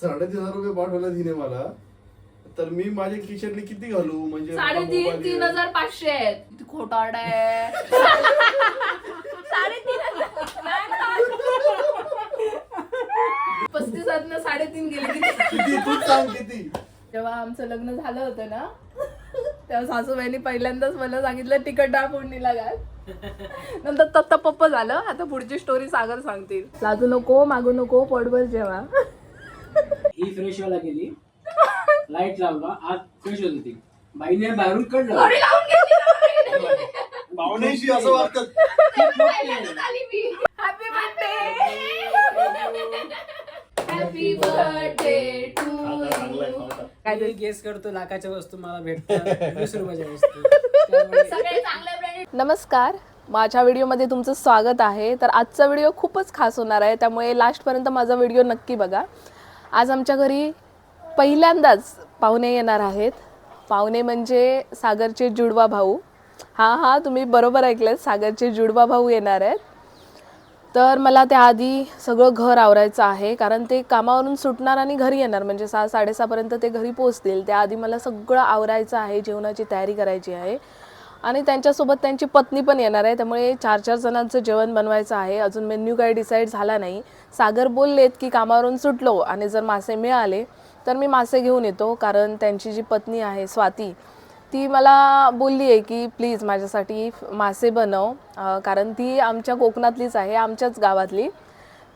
साडेतीन हजार रुपये पाठवला तिने मला. तर मी माझ्या खिशातले किती घालू? म्हणजे साडेतीन तीन. हजार पाचशे आहेत. किती खोटारडा आहे. साडेतीन हजार. नाही. पस्तीस ना साडेतीन गेले. किती? किती तूच सांग किती? जेव्हा आमचं लग्न झालं होतं ना तेव्हा सासूबाईंनी पहिल्यांदाच मला सांगितलं तिकट डाळ फोडणीला घाल नंतर तत्ता पप्प झालं. आता पुढची स्टोरी सागर सांगतील. लाजू नको मागू नको पोटभर जेव्हा ही फ्रेश व्हायला गेली. लाइट लावला. आज फ्रेश होत होती बाईने बाहेरून लावून घेतली बाईने. पाहुण्याशी असं वाटतं happy birthday happy birthday to guess करतो लाखाच्या वस्तू मला भेटतात वीस रुपयाच्या वस्तू. त्यामुळे सगळे चांगले ब्रँडेड नमस्कार. माझ्या व्हिडिओमध्ये तुमचं स्वागत आहे. तर आजचा व्हिडिओ खूपच खास होणार आहे. त्यामुळे लास्टपर्यंत माझा व्हिडिओ नक्की बघा. आज आमच्या घरी पहिल्यांदाच पाहुणे येणार आहेत. पाहुणे म्हणजे सागरचे जुडवा भाऊ. हां हां तुम्ही बरोबर ऐकलं सागरचे जुडवा भाऊ येणार आहेत. तर मला त्याआधी सगळं घर आवरायचं आहे कारण ते कामावरून सुटणार आणि घरी येणार म्हणजे सहा साडेसहापर्यंत ते घरी पोचतील त्याआधी मला सगळं आवरायचं आहे जेवणाची तयारी करायची आहे. आणि त्यांच्यासोबत त्यांची पत्नी पण येणार आहे. त्यामुळे चार चार जणांचं जेवण बनवायचं आहे. अजून मेन्यू काही डिसाईड झाला नाही. सागर बोललेत की कामावरून सुटलो आणि जर मासे मिळाले तर मी मासे घेऊन येतो. कारण त्यांची जी पत्नी आहे स्वाती ती मला बोलली आहे की प्लीज माझ्यासाठी मासे बनव. कारण ती आमच्या कोकणातलीच आहे आमच्याच गावातली.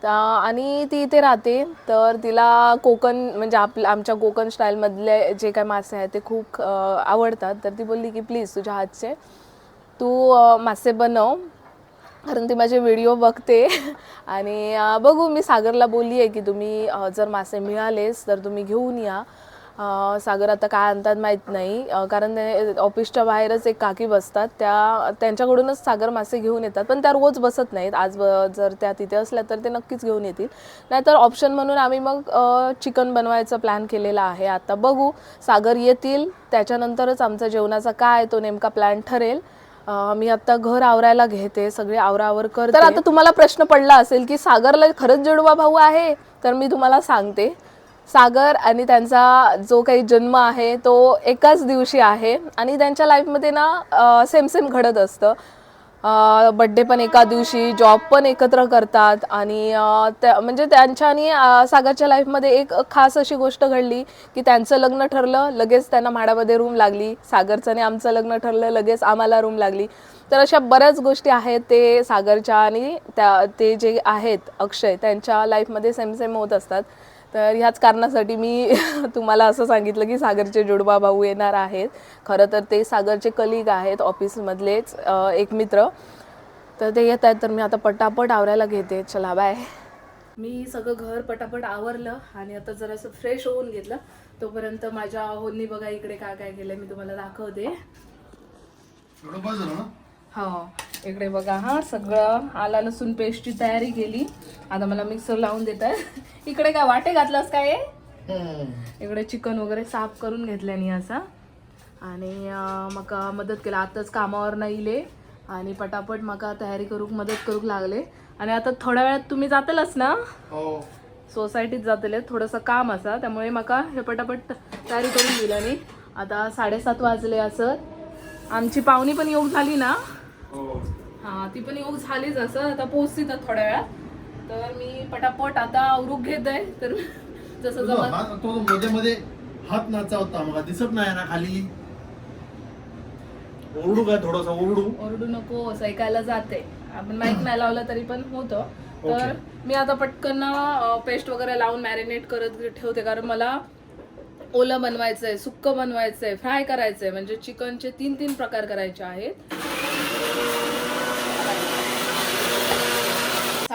तर आणि ती इथे राहते. तर तिला कोकण म्हणजे आपलं आमच्या कोकण स्टाईलमधले जे काय मासे आहेत ते खूप आवडतात. तर ती बोलली की प्लीज तुझ्या हातचे तू मासे बनव. कारण ती माझे व्हिडिओ बघते. आणि बघू मी सागरला बोलली आहे की तुम्ही जर मासे मिळालेच तर तुम्ही घेऊन या. सागर आता काय आणतात माहीत नाही. कारण ते ऑफिसच्या बाहेरच एक काकी बसतात. त्या त्यांच्याकडूनच सागर मासे घेऊन येतात. पण त्या रोज बसत नाहीत. आज जर त्या तिथे असल्या तर ते नक्कीच घेऊन येतील. नाहीतर ऑप्शन म्हणून आम्ही मग चिकन बनवायचा प्लॅन केलेला आहे. आता बघू. सागर येतील. त्याच्यानंतरच आमचा जेवणाचा काय तो नेमका प्लॅन ठरेल. मी आता घर आवरायला घेते. सगळे आवरावर कर तर आता तुम्हाला प्रश्न पडला असेल की सागरला खरंच जुडवा भाऊ आहे? तर मी तुम्हाला सांगते. सागर आणि त्यांचा जो काही जन्म आहे तो एकाच दिवशी आहे. आणि त्यांच्या लाईफमध्ये ना सेम सेम घडत असतं. बड्डे पण एका दिवशी जॉब पण एकत्र करतात. आणि त्या म्हणजे त्यांच्या आणि सागरच्या लाईफमध्ये एक खास अशी गोष्ट घडली की त्यांचं लग्न ठरलं लगेच त्यांना म्हाडामध्ये रूम लागली. सागरचं आणि आमचं लग्न ठरलं लगेच आम्हाला रूम लागली. तर अशा बऱ्याच गोष्टी आहेत ते सागरच्या आणि त्या ते जे आहेत अक्षय त्यांच्या लाईफमध्ये सेम सेम होत असतात. तर ह्याच कारणासाठी मी तुम्हाला असं सांगितलं की सागरचे जोडबा भाऊ येणार आहेत. खरं तर ते सागरचे कलिग आहेत ऑफिसमधलेच एक मित्र. तर ते येत आहेत तर मी आता पटापट आवरायला घेते. चला बाय मी सगळं घर पटापट आवरलं आणि आता जरासं फ्रेश होऊन घेतलं. तोपर्यंत माझ्या होनी बघा इकडे काय काय केलं मी तुम्हाला दाखवते. हो. इकडे बघा हा सगळं आला लसूण पेस्टची तयारी केली. आता मला मिक्सर लावून देत आहे इकडे काय वाटे घातलास काय हे? इकडे चिकन वगैरे साफ करून घेतल्याने असा आणि मका मदत केला. आताच कामावर नाही इले. आणि पटापट मका तयारी करूक मदत करूक लागले. आणि आता थोड्या वेळात तुम्ही जातलच ना? हो. सोसायटीत जातले. थोडंसं काम असा. त्यामुळे मका हे पटापट तयारी करून दिलं आणि आता साडेसात वाजले असं आमची पाहुणी पण योग झाली ना? हो. हा ती पण योग झालीच असं. आता पोहोचतील तर थोड्या वेळात. तर मी पटापट आता आवरूक घेत आहे तर जसं हात तो मध्ये मध्ये हात नाचा होता मला दिसत नाही ना खाली. ओरडू काय थोडासा? ओरडू. ओरडू नको असं ऐकायला जाते. आपण माईक नाही लावलं तरी पण होतं. तर. मी आता पटकन पेस्ट वगैरे लावून मॅरिनेट करत ठेवते. कारण मला ओलं बनवायचंय सुक्क बनवायचंय फ्राय करायचंय. म्हणजे चिकनचे तीन तीन प्रकार करायचे आहेत.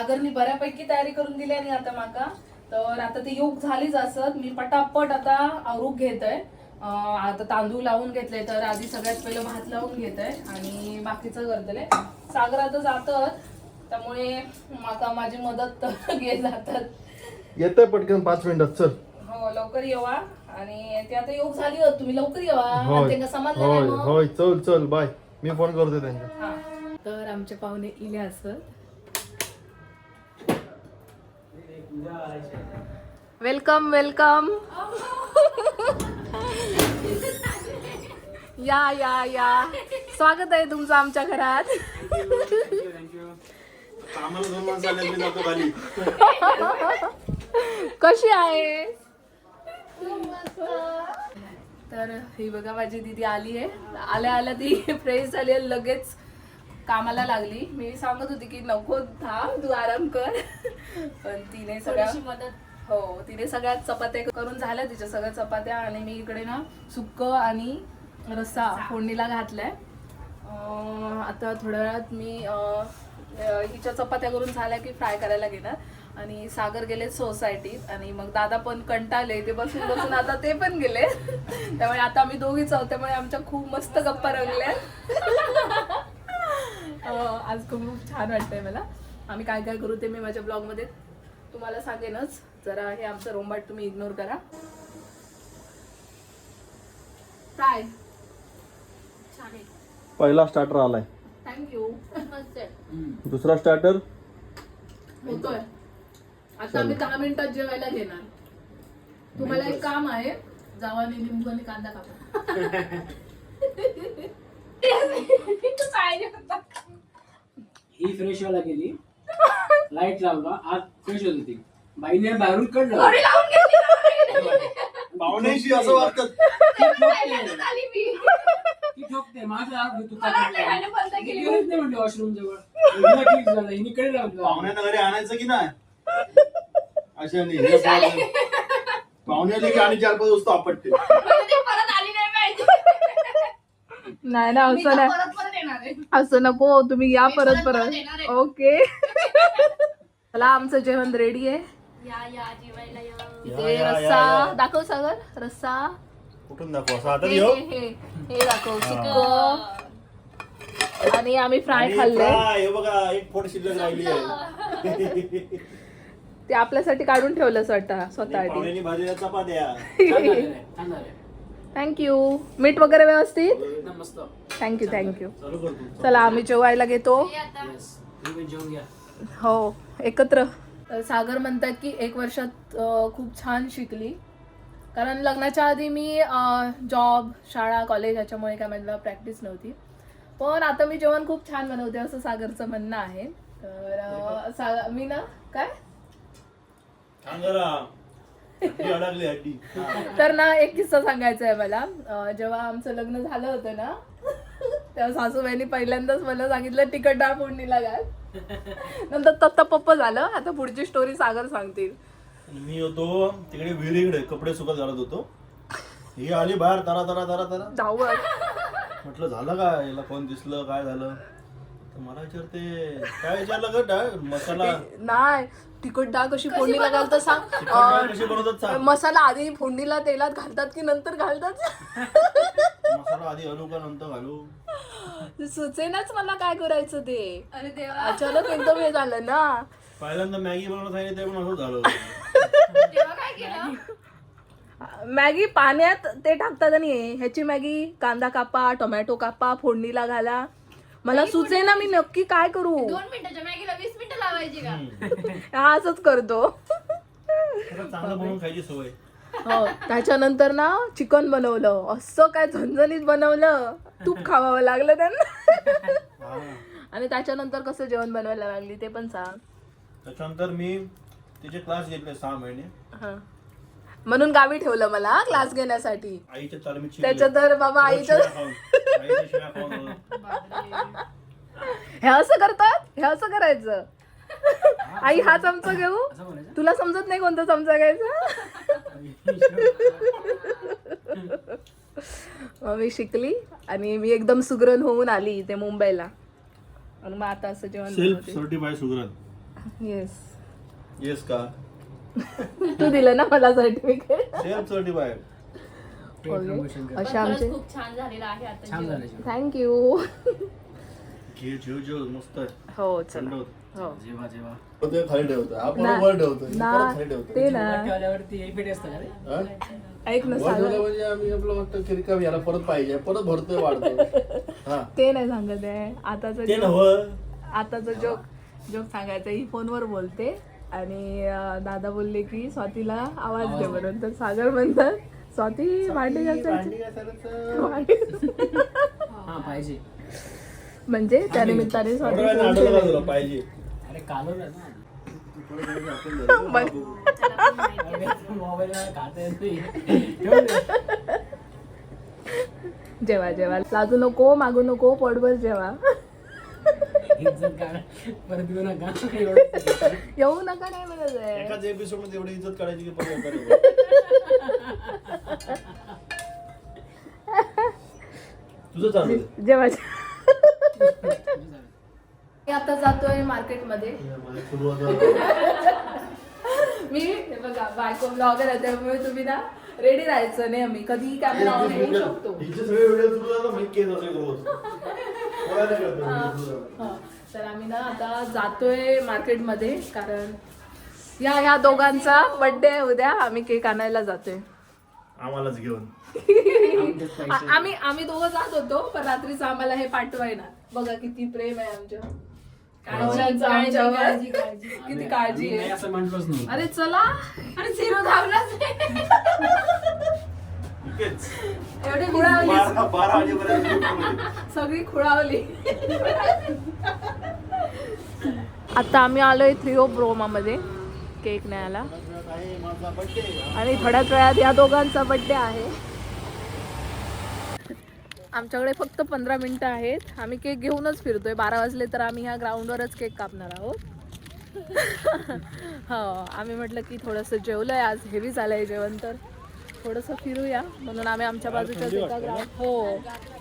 सागरनी बऱ्यापैकी तयारी करून दिली आणि आता माका. तर आता ती योग झालीच असत. मी पटापट आता आवरूक घेत आहे आता तांदूळ लावून घेतले तर आधी सगळ्यात पहिलं भात लावून घेत आहे आणि बाकीचं करतले सागर आता जातात. त्यामुळे माका माझी मदत घेत जातात. येतंय पटकन पाच मिनिटात चल. हो लवकर येवा. आणि ते आता योग झाली होत. तुम्ही लवकर येवा. त्यांना समजलं होय. होय. चल चल. बाय. मी फोन करतो त्यांना. तर आमचे पाहुणे इले असत. Welcome welcome. या या या. स्वागत आहे तुमचं आमच्या घरात. कशी आहे? तर ही बघा माझी दीदी आली आहे. आल्या आल्या ती फ्रेश झाली आहे लगेच कामाला लागली. मी सांगत होती की नको थांब तू आराम कर. पण तिने सगळ्या हो तिने सगळ्या चपात्या करून झाल्या तिच्या सगळ्या चपात्या आणि मी इकडे ना सुक्क आणि रस्सा फोडणीला घातलाय. आता थोड्या वेळात मी हिच्या चपात्या करून झाल्या की फ्राय करायला घेणार. आणि सागर गेले सोसायटीत आणि मग दादा पण कंटाळले. ते बसून बसून आता ते पण गेले. त्यामुळे आता आम्ही दोघीच आहोत त्यामुळे आमच्या खूप मस्त गप्पा रंगल्या. आज खूप छान वाटतंय मला. आम्ही काय काय करू ते मी माझ्या ब्लॉगमध्ये तुम्हाला सांगेनच. जरा हे आमचं रोंबाट तुम्ही इग्नोर करा. फ्राय पहिला स्टार्टर आलाय. थँक्यू दुसरा स्टार्टर होतोय. आता आम्ही दहा मिनिटात जेवायला घेणार. तुम्हाला एक काम आहे. जावा आणि लिंबू आणि कांदा कापा. ही फ्रेश व्हायला गेली लाइट लावला. आज फ्रेश होत होती बाईने बाहेरून कडलं पाहुण्याशी असं वागतात. ती ठोकते. माझं आज म्हणलं वॉशरूम जवळ. हिने कडे लावलं. पाहुण्यांना घरी आणायचं की नाही? अशा नाही. हे पाहुणे- पाहुणे. आले की आणि चार पाच वस्तू आपटते नाही ना असं नाही. असं नको तुम्ही या परत परत ओके. चला आमचं जेवण रेडी आहे. इथे रस्सा. दाखव सागर रस्सा. कुठून दाखव? असं आता हे येऊ हे हे. हे दाखव सुक्क आणि आम्ही फ्राय खाल्ले. हे बघा एक फोड शिल्लक राहिली आहे. ते आपल्यासाठी काढून ठेवलं स्वतः स्वतःसाठी चपात्या. थँक्यू मीठ वगैरे व्यवस्थित? एकदम मस्त. थँक्यू थँक्यू चालू आम्ही जेवायला घेतो. हो एकत्र. तर सागर म्हणतात की एक वर्षात खूप छान शिकली. कारण लग्नाच्या आधी मी जॉब शाळा कॉलेज ह्याच्यामुळे काय मला प्रॅक्टिस नव्हती. पण आता मी जेवण खूप छान बनवते असं सागरचं म्हणणं आहे. तर सा- मी ना काय? अडकली हड्डी तर ना एक किस्सा सांगायचा आहे मला. अं, जेव्हा आमचं लग्न झालं होतं ना तेव्हा सासूबाईंनी पहिल्यांदाच मला सांगितलं तिकट डाळ फोडणीला घाल नंतर तत्ता पप्प झालं. आता पुढची स्टोरी सागर सांगतील. मी होतो तिकडे विहिरीकडे कपडे सुकत घालत होतो. ही आली बाहेर तरा तरा तरा तरा. धावत. म्हटलं झालं काय याला कोण दिसलं? काय झालं? मला विचारते काय विचारलं ग? डाळ मसाला? नाही तिखट डाळ कशी फोडणीला घालतात सांग. तिखट डाळ अं, कशी बनवतात सांग. मसाला आधी फोडणीला तेलात घालतात की नंतर घालतात? मसाला आधी घालू का नंतर घालू? सुचेनाच मला काय करायचं ते. अरे देवा. अचानक एकदम हे झालं ना. पहिल्यांदा मॅगी बनवलं सांगितलं ते पण असं झालं मॅगी? पाण्यात ते टाकतात आणि ह्याची मॅगी कांदा कापा टोमॅटो कापा फोडणीला घाला. मला सुचे ना मी नक्की काय करू? दोन मिनिटाच्या मॅगीला वीस मिनिटं लावायची का? हा असंच करतो. खरंच चांगलं बनवून खायची सवय. हो त्याच्यानंतर ना चिकन बनवलं. असं काय झणझणीत बनवलं. तूप खावावं लागलं त्यांना. हा. आणि त्याच्यानंतर कसं जेवण बनवायला लागली ते पण सांग. त्याच्यानंतर मी तिचे क्लास घेतले सहा महिने. हा. म्हणून गावी ठेवलं मला क्लास घेण्यासाठी. आईच्या. त्याच्या तर बाबा आईच्या. हे असं करतात? हे असं करायचं? आई हा चमचा घेऊ? असं म्हणायचं तुला समजत नाही कोणता चमचा घ्यायचा? मग मी शिकली आणि मी एकदम सुगरण होऊन आली इथे मुंबईला. आणि मग आता असं जेवण सेल्फ सर्टिफाय सुगरण. येस येस का? तू दिलं ना मला सर्टिफिकेट सेल्फ खरंच आमचे खूप छान झालेलं आहे आता छान जेवण. झालं जेवण. थँक्यू घे जेव जेव मस्त आहे. हो चला. हो. ते खाली ठेवतो. आपण ना- वर ठेवतो. हे ना परत खाली ठेवतो. ते ना. वर ठेवल्यावरती हे पेटी असतं का रे? हा? ऐक ना वर ठेवलं म्हणजे आम्ही आपलं वाटतं की रिकामी याला परत पाहिजे. परत भरतोय वाढतो. हा. ते नाही सांगत आहे. आताचं ते जोक नव्ह. आताचं जोक जोक सांगायचं ही फोनवर बोलते. आणि दादा बोलले की स्वातीला आवाज दे म्हणून. तर सागर म्हणतात स्वाती भांडी घासायची हा म्हणजे त्या निमित्ताने स्वाती. जेवा जेवा. लाजू नको मागू नको पोटभर जेवा. इज्जत काढ परत येऊ नका एवढं येऊ नका नाही म्हणत आहे एकाच एपिसोडमध्ये एवढी इज्जत काढायची की परत. तुझं चालू आहे. मी आता जातोय मार्केटमध्ये मला सुरुवात झाली. मी हे बघा बायको ब्लॉगर आहे त्यामुळे तुम्ही ना रेडी राहायचं नेहमी कधी कॅमेरा ऑन होऊ शकतो हिचे सगळे व्हिडिओ सुरू झाला मी केस असेल रोज कोणाला कळतं video सुरू झाला. हा. तर आम्ही ना आता जातोय मार्केटमध्ये कारण या ह्या दोघांचा बर्थडे आहे उद्या आम्ही केक आणायला जातोय. आम्हालाच घेऊन. आ- आम्ही आम्ही दोघं जात होतो पण रात्रीच आम्हाला हे पाठवायना बघा किती प्रेम आहे आमच्या. नवऱ्यांचं आमच्यावर. काळजी, काळजी. किती काळजी मी आहे. असं म्हटलंच नाही. अरे चला आणि झिरो धावलाच एवढी खुळावली बारा बारा वाजेपर्यंत झोपून सगळी खुळावली. आता आम्ही आलोय थ्रिओ ब्रोमामध्ये केक न्यायला आहे माझा birthday. आणि थोड्याच वेळात या दोघांचा बड्डे आहे. आमच्याकडे फक्त पंधरा मिनिटं आहेत. आम्ही केक घेऊनच फिरतोय. बारा वाजले तर आम्ही ह्या ग्राउंडवरच केक कापणार आहोत. हो आम्ही म्हटलं की थोडंसं जेवलं आहे आज हेवी झालं आहे जेवण तर. थोडंसं फिरूया. म्हणून आम्ही आमच्या बाजूच्याच एका ग्राउंड हो.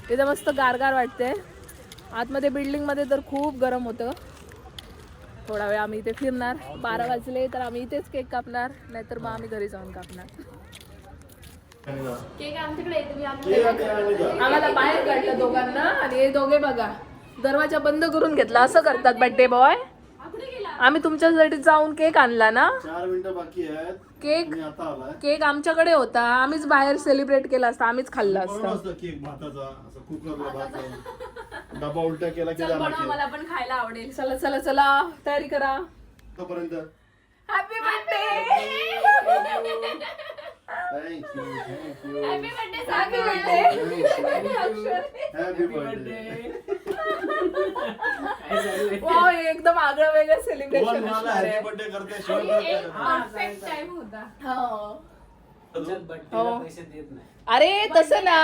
तिथे मस्त गारगार वाटते आतमध्ये बिल्डिंगमध्ये तर खूप गरम होतं. थोडा वेळ आम्ही इथे फिरणार. बारा वाजले तर आम्ही इथेच केक कापणार. नाहीतर मग आम्ही घरी जाऊन कापणार. केक आमच्याकडे. आम्हाला बाहेर काढलं दोघांना आणि हे दोघे बघा. दरवाजा बंद करून घेतला. असं करतात बड्डे बॉय आम्ही तुमच्यासाठी जाऊन केक आणला ना? चार मिनिटं बाकी आहेत. केक मी आता आलाय. केक आमच्याकडे होता. आम्हीच बाहेर सेलिब्रेट केला असता. आम्हीच खाल्ला बरोबर असता. असतं केक भाताचा. असं कुकरला भात लावून. डबा उलटा केला की चल झाला बनव केक. मला पण खायला आवडेल. चला चला चला. तयारी करा. तोपर्यंत. Happy birthday happy birthday happy birthday काय चालू आहे? वाव एकदम आगळं वेगळं सेलिब्रेशन बर्थडे करते? परफेक्ट टाइम होता. पैसे देत नाही. अरे तसं ना.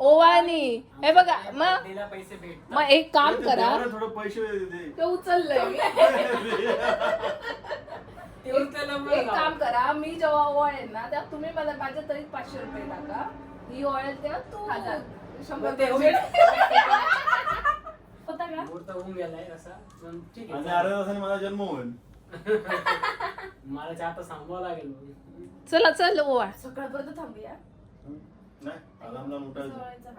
ओवानी हे बघा मग बड्डेला पैसे भेट मग एक काम करा. पैसे दे. ते उचललंय. एक काम करा मी जेव्हा ओवाळेन ना तेव्हा तुम्ही मला माझ्या तरी पाचशे रुपये टाका. ही ओवाळेल तेव्हा तू हजार. शंभर ते रुपये. होता का? मुहूर्त होऊन गेलाय असा. पण ठीक आणि आहे अर्ध्या तासाने माझा जन्म होईल. मला ते आता सांगावं लागेल चला चल ओवाळ. सकाळपर्यंत थांबूया. नाही आरामला मोठा सोळायचा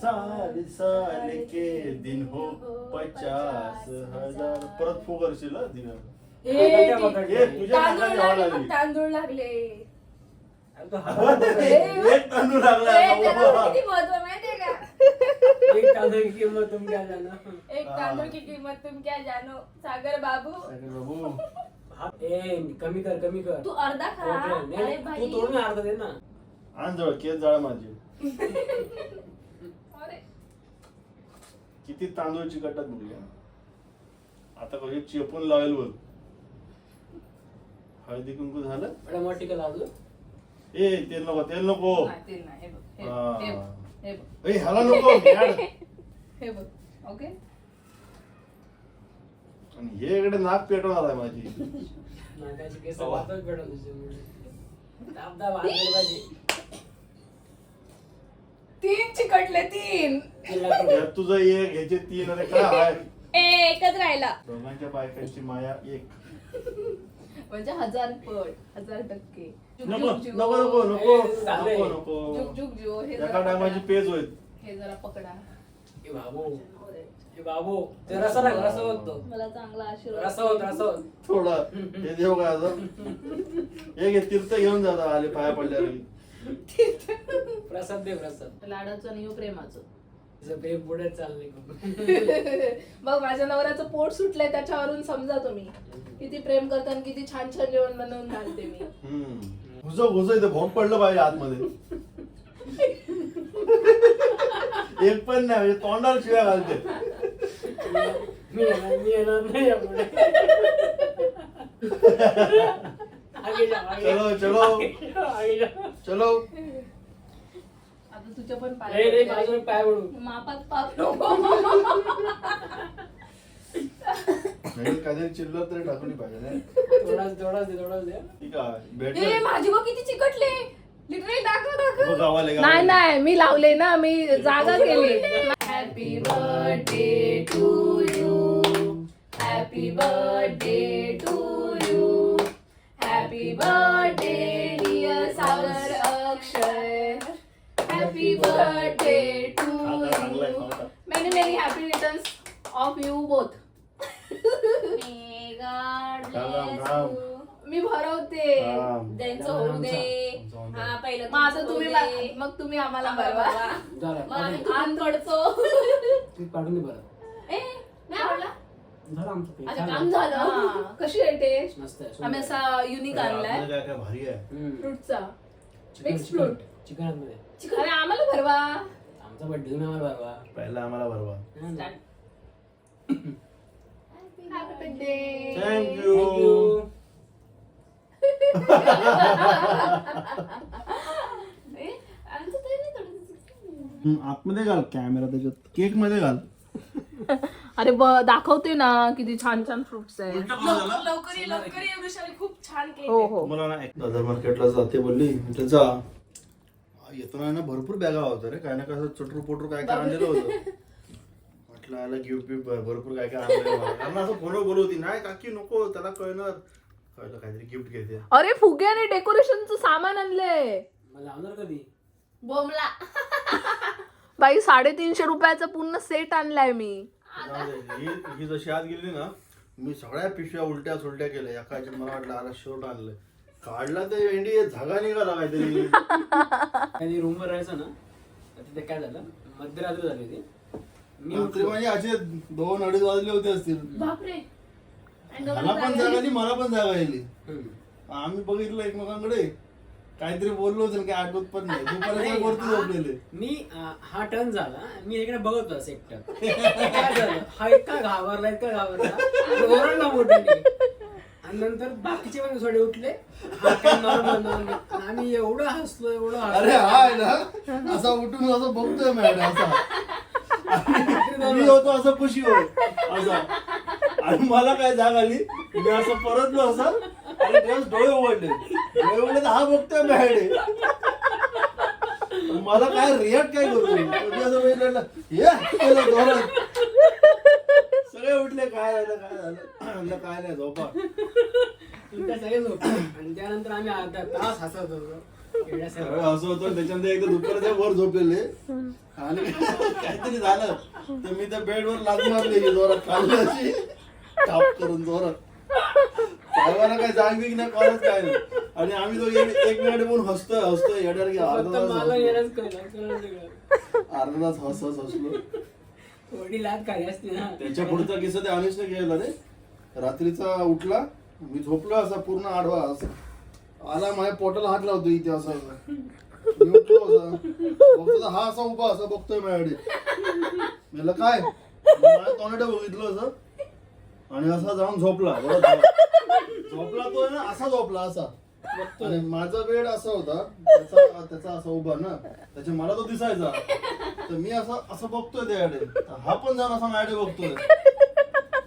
साल साल के दिन हो पचास हजार. परत फो करशील हं. हे तुझ्या तांदूळ लागले पण लागली. तांदूळ लागले. अरे तो हवा एक तांदूळ लागला ए, त्याला किती महत्त्व माहितीये का? एक तांदूळ की किंमत तुम क्या जाना एक तांदूळ की किंमत तुम क्या जानो. सागर बाबू. बाबू. हा, ए कमी कर कमी कर. तू अर्धा खा. नाही, अरे भाई तू तोडून अर्धा दे ना. आण जवळ केस जाळ माझी. किती तांदूळची कटात मुलगी आता कशी चेपून लावेल बघ. हळदी कुंकू झालं? ए तेल नको तेल नको. नाही, ते नाही. हे बघ, हे हा. बघ, हे. बघ, हे बघ, ए ह्याला नको. हे बघ ओके? आणि हे इकडे नाक पेटवणार आहे माझी. नाकाची केस भेटत दाब दाब पाहिजे. तीन चिकटले तीन. यात तुझं एक ह्याचे तीन आणि काय आहे? ए, एकच राहिला. दोघांच्या बायकांची माया एक. म्हणजे हजार पट हजार टक्के. जुग नको जुग जिओ. नको नको नको ए, झालंय. नको नको. जुग जुग जिओ हे एका जरा टायमाची पकडा. पेज होईल. हे जरा पकडा. ए बाबू. ए बाबू. ते रसा लाग रसा होतो मला चांगला आशीर्वाद रसा होत रसा होत. थोडा. हे देव काय असं हे घे तीर्थ घेऊन जाता आले पाया पडल्यावर. प्रसाद दे प्रसाद लाडाचं आणि प्रेमाचं तिचं प्रेम पुढे चाललंय बघ माझ्या नवऱ्याचं पोट सुटलंय त्याच्यावरून समजा तुम्ही किती प्रेम करता आणि किती छान छान जेवण बनवून घालते मी हम्म. घुसो घुसो इथे भोंग पडलं पाहिजे आतमध्ये एक पण नाही म्हणजे तोंडाला शिव्या घालते मी येणार मी येणार नाही यापुढे. आगे जा, आगे जा. चलो चलो आगे जा. चलो. आता तुझ्या पण रे रे पाय माझ्यावर पाय पडू. मापात पाप नको. नाही, काहीतरी चिल्लर तरी टाकली पाहिजे नाही? थोडाच थोडाच दे थोडाच दे. ठीक आहे ए भेटलं माझी बघ किती चिकटले. लिटरली दाखव दाखव. गावाले नाही. नाही मी लावले ना मी जागा केली. Happy birthday to you happy birthday to you happy birthday dear Sagar Akshay happy birthday to you. Many many happy returns of you both. मी भरवते. त्यांचं होऊ दे. हा पहिलं मग आता तुम्ही मग तुम्ही आम्हाला बरवा. झालं मग आम्ही. पाठवून दे बरं ए नाही आवडला झालं आमचं प्रेम. अच्छा. काम झालं हा, कशी आहे टेस्ट मस्त आहे आम्ही. असा युनिक आणलाय आतमध्ये काय काय भारी आहे हम्म. फ्रूटचा चिकन Mixed चिकन अरे आम्हाला भरवा. आमचा बर्थडे आम्हाला बरवा पहिला आम्हाला भरवा. थँक्यू थँक्यू आमचं तरी नाही थोडं आतमध्ये घाल कॅमेरा त्याच्यात. केकमध्ये घाल. अरे ब दाखवते ना किती छान छान फ्रुट्स आहे लवकर ये लवकर ये वृषाली खूप छान केक हो हो. मला ना एक दादर मार्केटला जाते बोलली. म्हटलं जा. येताना ना भरपूर बॅगा होत्या रे. काय ना काय असं चटरू पोटरू काय काय आणलेलं होतं. म्हटलं आला गिफ्ट बिफ्ट भरपूर काय काय आणलेलं. कारण असं फोनवर बोलत होती नाही काकी नको त्याला कळणार. कळलं काहीतरी गिफ्ट घेते. अरे फुगे आणि डेकोरेशनचं सामान आणलंय. मला लावणार कधी? बोमला. बाई साडेतीनशे रुपयाचा पूर्ण सेट आणलाय मी. जाऊ दे. ही ही जशी आत गेली ना मी सगळ्या पिशव्या उलट्या सुलट्या केल्या. एकाची मला वाटलं आला शर्ट आणलं काढला ते भेंडी झागा निघाला काहीतरी. कधी रूमवर राहायचं ना तर तिथे काय झालं? मध्यरात्री झाली होती. मी रात्री उठलो. म्हणजे असे दोन अडीच वाजले होते असतील. बापरे. आणि मला पण जागा आली मला पण जागा आली हम्म. आम्ही बघितलं एकमेकांकडे. काहीतरी बोललो होतं काही आठवत पण नाही. दुपारच्या वरती झोपलेले. मी अं, हा टर्न झाला. मी इकडे बघत होतो एक टर्न काय झालं? हा इतका घाबरला इतका घाबरला. ओरडला मोठ्याने. आणि नंतर बाकीचे पण थोडे उठले. हा normal, normal. आम्ही एवढं हसलो एवढं अरे हसलो हा ना. असा उठून असं बघतोय मॅडम असा. मी होतो असं खुशी होय असा. आणि मला काय जाग आली? मी असं परतलो असं. आणि दिवस डोळे उघडले. डोळे उघडले तर हा बघतोय मॅडे मला काय रिॲक्ट काय करतो मी असं बघितलं हे केलं जोरात. सगळे उठले काय झालं काय झालं? म्हणलं काय नाही झोपा. सगळे झोपले. आणि त्यानंतर आम्ही अर्धा तास हसत होतो. असं होतं त्याच्यानंतर एकदा दुपारच्या वर झोपलेले. आणि काहीतरी झालं. तर मी त्या बेडवर लाग मारली जोरात खाल्ली अशी. टाप करून जोरात. साहेबांना काय जाग बिग नाही कळत काय नाही. आणि आम्ही दोघे एक मिनिट बोलून हसतोय हसतोय. येणार की अर्धा फक्त मला. येणंच कळलं, कळलं सगळं. अर्धा तास हस हस हसलो. थोडी लाट असते ना. त्याच्या पुढचा किस्सा ते अनिशने गेला रे. रात्रीचा उठला मी झोपलो असा पूर्ण आडवा असा. आला माझ्या पोटाला हात लावतो इथे असा. मी उठलो बघतो तर हा असा उभा असा बघतोय माझ्याकडे. म्हणलं काय? माझ्या तोंडाकडे बघितलं असं. आणि असा जाऊन झोपला बरं झोपला. झोपला तो आहे ना असा झोपला असा. आणि माझा बेड असा होता त्याचा त्याचा असा उभा ना त्याच्या मला तो दिसायचा. तर मी असं असं बघतोय त्याकडे तर हा पण जाऊन असा माझ्याकडे बघतोय.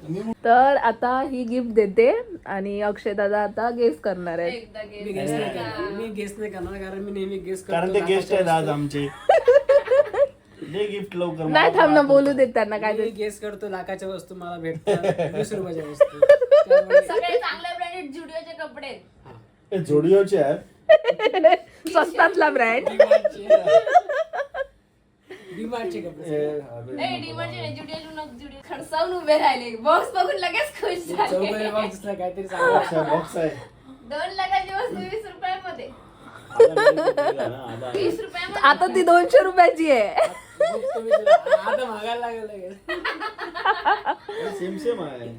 तर मी तर आता ही गिफ्ट देते आणि अक्षय दादा आता गेस करणार आहे एकदा मी गेस नाही करणार. मी गेस नाही करणार कारण मी नेहमी गेस करतो कारण ते गेस्ट आहेत आज आमचे. दे गिफ्ट लवकर नाही थांब ना बोलू देत त्यांना काय. मी ते. गेस करतो लाखाच्या वस्तू मला भेटतात वीस रुपयाच्या वस्तू. त्यामुळे सगळे चांगल्या ब्रँडेड जुडिओचे कपडे आहेत. हा. जोडिओचे आहे स्वस्तातला ब्रँड डीमार्टचे नाही जुडिओ खडसावून उभे राहिले. बॉक्स बघून लगेच खुश चौकाने झाले बॉक्स दिसला काहीतरी चांगलं बॉक्स आहे दोन लाखाची वस्तू वीस रुपयामध्ये. आता वीस रुपयामध्ये. आता ती दोनशे रुपयाची आहे. बघतो मी तुला. आता मागायला लागेल लगेच. सेम सेम आहे.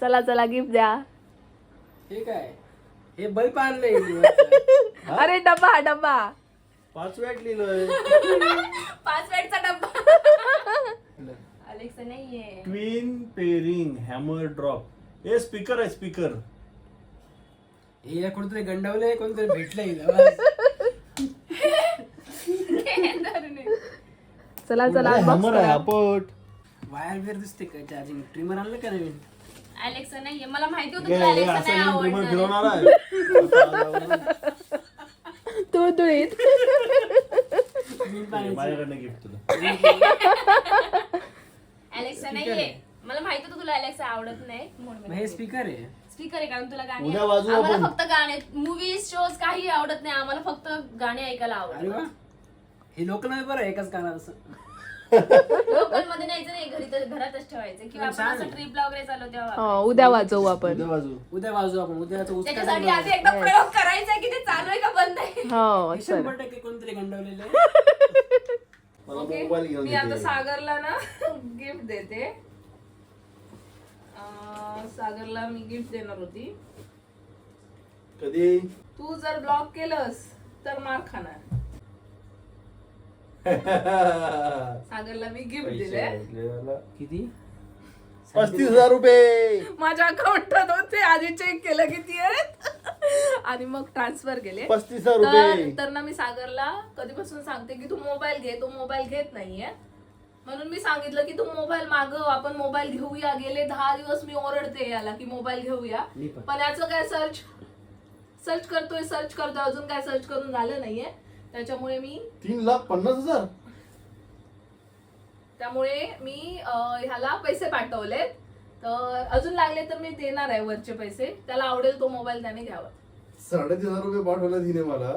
चला चला गिफ्ट द्या. हे काय हे बल्ब आणलंय अरे डबा डबा पाच वेट लिहिलंय पाच वेळचा डब्बा अलेक्सा नाहीये ट्विन पेरिंग हॅमर ड्रॉप हे स्पीकर आहे स्पीकर हे कुठेतरी गंडवलंय कोणतरी भेटलंय हिला. बस. चला चला हॅमर आहे. आपट वायर बियर दिसते का चार्जिंग ट्रिमर आणलं का नवीन अलेक्सा नाहीये. मला माहिती होतं तुला अलेक्सा नाही आवडणार फिरवणार आहे. तुळतुळीत. माझ्याकडनं गिफ्ट तुला. अलेक्सा नाहीये. मला माहिती होतं तुला अलेक्सा आवडत नाही. हे स्पीकर आहे. स्पीकर आहे कारण तुला गाणी उद्या वाजवू आम्हाला आपण. फक्त गाणे मूवी शोज काही आवडत नाही. आम्हाला फक्त गाणी ऐकायला अरे आवडतं वा. हे लोकलमध्ये बरं एकाच कानात असं. लोकलमध्ये न्यायचं नाही घरी तर घरातच ठेवायचं. किंवा आपण असं. ट्रिपला वगैरे चाललो तेव्हा. हो, उद्या वाजवू आपण. उद्या वाजू उद्या वाजू आपण. उद्या तो त्याच्यासाठी आधी एकदा प्रयोग करायचा की ते चालू आहे का बंद आहे? हो चला शंभर टक्के कोणतरी गंडवलेलं आहे. मला ओके. मोबाईल घेऊन मी आता. सागरला ना गिफ्ट देते. अं, सागरला मी गिफ्ट देणार होती. कधी? तू जर ब्लॉक केलंस तर मार खाणार. सागरला मी गिफ्ट दिले. किती? पस्तीस हजार रुपये. माझ्या अकाउंटात होते आधी चेक केलं किती आहेत. आणि मग ट्रान्सफर केले. पस्तीस हजार तर रुपये. तर ना मी सागरला कधीपासून सांगते की तू मोबाईल घे तो मोबाईल घेत नाहीये. म्हणून मी सांगितलं की तू मोबाईल मागव आपण मोबाईल घेऊया. गेले दहा दिवस मी ओरडते याला की मोबाईल घेऊया. मी पण. पण याचं काय सर्च सर्च करतोय सर्च करतोय. अजून काय सर्च करून झालं नाहीये. त्याच्यामुळे मी तीन लाख पन्नास हजार? त्यामुळे मी अं, ह्याला पैसे पाठवलेत. तर अजून लागले तर मी देणार आहे वरचे पैसे. त्याला आवडेल तो मोबाईल त्याने घ्यावा. साडेतीन हजार रुपये पाठवला तिने मला.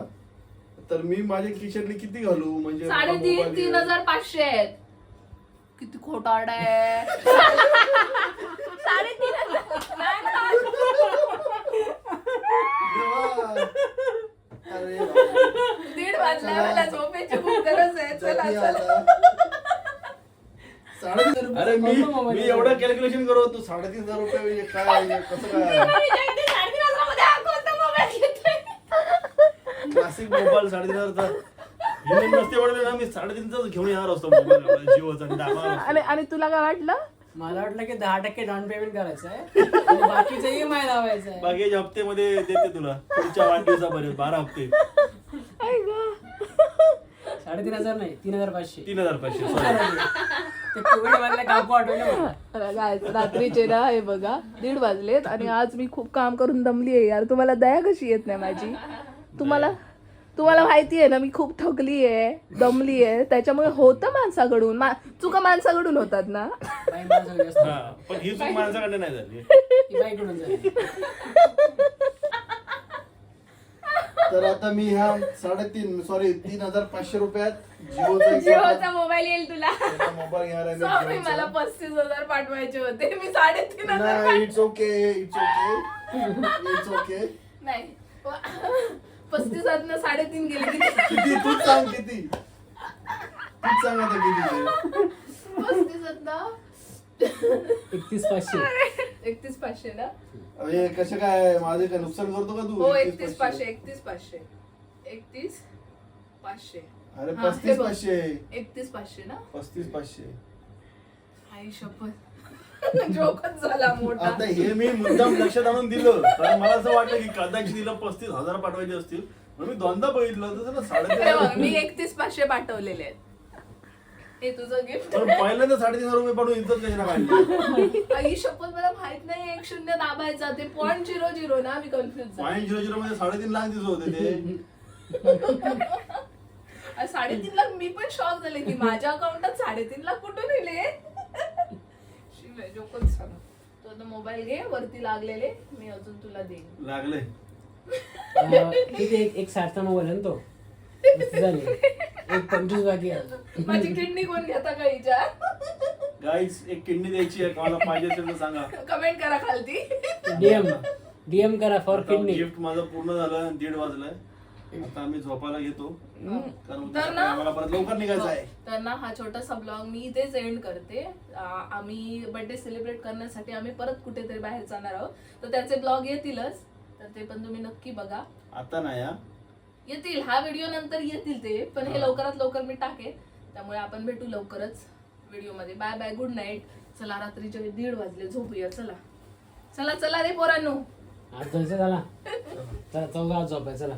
तर मी माझ्या खिशातले किती घालू? म्हणजे मला साडेतीन mobile तीन. हजार पाचशे आहेत. किती खोटारड आहे. साडेतीन देवा. अरे. दीड वाजला मला झोपेची खूप गरज आहे. चला चला? साडेतीन अरे मी मी एवढं कॅल्क्युलेशन करत तू साडेतीन हजार रुपये म्हणजे काय हे कसं हा कोणता मोबाईल घेतोय? क्लासिक मोबाईल साडेतीन हजारचा. हिने नसते एवढं ना मी साडेतीनचाच घेऊन येणार असतो मोबाईल जिओचा असतो. आणि तुला काय वाटलं? मला वाटलं की दहा टक्के डाऊन पेमेंट करायचं आहे. आणि बाकीचं ईएमआय लावायचं आहे. बाकी हप्त्यामध्ये देते तुला. पुढच्या वाढदिवसापर्यंत बारा हप्ते. साडेतीन हजार नाही तीन हजार पाचशे. तीन हजार पाचशे. ते कोविड आठवलं मला. रात्रीचे ना हे बघा दीड वाजलेत आणि आज मी खूप काम करून दमली आहे यार. तुम्हाला दया कशी येत नाही माझी? तुम्हाला तुम्हाला माहिती आहे ना मी खूप थकली आहे दमली आहे. त्याच्यामुळे होतं माणसाकडून. मा- चुका माणसाकडून होतात ना. बाई माणसाकडे जास्त. हा पण ही चूक माणसाकडे नाही झाली. ती बाईकडून झाली. तर आता मी ह्या साडेतीन सॉरी तीन हजार पाचशे रुपयात जिओचा जिओचा मोबाईल येईल तुला. मोबाईल घेणार आहे सॉरी मी मला जिओचा. पस्तीस हजार पाठवायचे होते. मी साडेतीन हजार नाही it's okay it's okay it's okay नाही. पस्तीस हजार साडेतीन गेले किती किती? तूच सांग किती? तूच सांग आता किती पस्तीस हजार एकतीस पाचशे. एकतीस पाचशे ना? अरे कसं काय? माझे काय नुकसान करतो का तू? हो एकतीस पाचशे. एकतीस पाचशे. एकतीस पाचशे. अरे हा, हे पस्तीस बघ. पाचशे. एकतीस पाचशे ना? पस्तीस पाचशे. आई शपथ. जोकच झाला मोठा. आता हे मी मुद्दाम लक्षात आणून दिलं. कारण मला असं वाटलं की कदाचित तिला पस्तीस हजार पाठवायचे असतील. म्हणून मी दोनदा बघितलं तर त्याला साडेतीन हे बघ, हजार मी एकतीस पाचशे पाठवलेले आहेत. हे तुझं गिफ्ट पण पहिल्यांदा साडेतीन हजार रुपये पाठवून इज्जत कशाला काढली? आई शपथ मला माहीत नाही एक शून्य दाबायचा ते पॉईंट झिरो झिरो ना मी कन्फ्युज पॉईंट झिरो झिरो मध्ये साडेतीन लाख दिसत होते ते. साडेतीन लाख मी पण शॉक झाले की माझ्या अकाउंटात साडेतीन लाख कुठून येले जोकच सांग. तू आता मोबाईल घे वरती लागलेले मी अजून तुला देईन. लागले. किती एक एक साठचा मोबाईल आहे ना तो. मस्त झाले. एक पंचवीस बाकी आहे. माझी किडनी कोण घेता का हिच्या? गाईस एक किडनी द्यायची आहे कोणाला पाहिजे असेल तर सांगा. कमेंट करा खालती. डीएम डीएम करा फॉर किडनी. गिफ्ट माझं पूर्ण झालं दीड वाजलाय आता आम्ही झोपायला घेतो कारण उद्या तर ना- आम्हाला परत लवकर निघायचं आहे. तर ना हा छोटासा ब्लॉग मी इथेच एंड करते. आ- आम्ही बर्थडे सेलिब्रेट करण्यासाठी आम्ही परत कुठेतरी बाहेर जाणार आहोत. तर त्याचे ब्लॉग येतीलच. तर ते पण तुम्ही नक्की बघा. आता नाही हा? येतील. हा व्हिडिओ नंतर येतील ते. पण हे लवकरात लवकर मी टाकेन. त्यामुळे आपण भेटू लवकरच व्हिडिओमध्ये. बाय बाय गुड नाईट चला रात्रीचे दीड वाजले. झोपूया. चला. चला चला रे पोरांनो. आज जायचं चला. चला चौघा झोपाय चला.